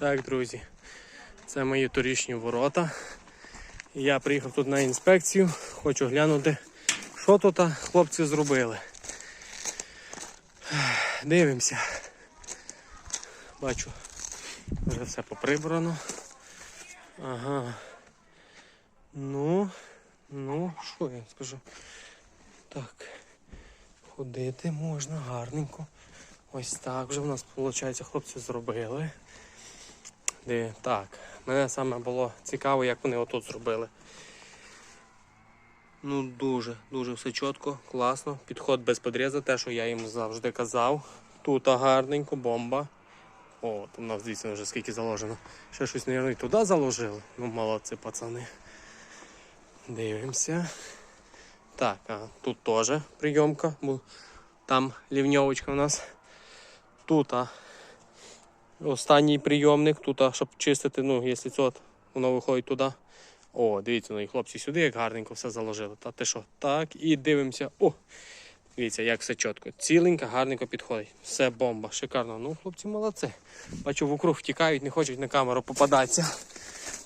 Так, друзі, це мої торічні ворота. Я приїхав тут на інспекцію, хочу глянути, що тут хлопці зробили. Дивимося. Бачу, вже все поприбрано. Ага. Ну, ну, що я скажу? Так, ходити можна гарненько. Ось так вже в нас, виходить, хлопці зробили. Де, так, мене саме було цікаво, як вони отут зробили. Ну, дуже, дуже все чітко, класно. Підход без подріза, те, що я їм завжди казав. Тут гарненько, бомба. О, там нас дійсно вже скільки заложено. Ще щось, мабуть, туди заложили. Ну, молодці, пацани. Дивимося. Так, а тут теж прийомка, бо там лівньовочка у нас. Тут а, останній прийомник, тут, щоб чистити, ну, якщо це воно виходить туди. О, дивіться, ну і хлопці сюди як гарненько все заложили. Та ти що? Так, і дивимося. О! Дивіться, як все чітко. Ціленько, гарненько підходить. Все бомба, шикарно. Ну, хлопці молодці. Бачу, вокруг втікають, не хочуть на камеру попадатися.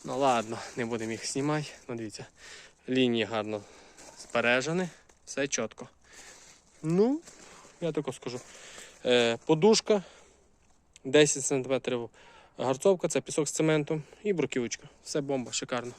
Ну ладно, не будемо їх знімати. Ну, дивіться, лінії гарно збережені, все чітко. Ну, я тако скажу. Е, подушка 10 см гарцовка, це пісок з цементом і бруківочка. Все бомба, шикарно.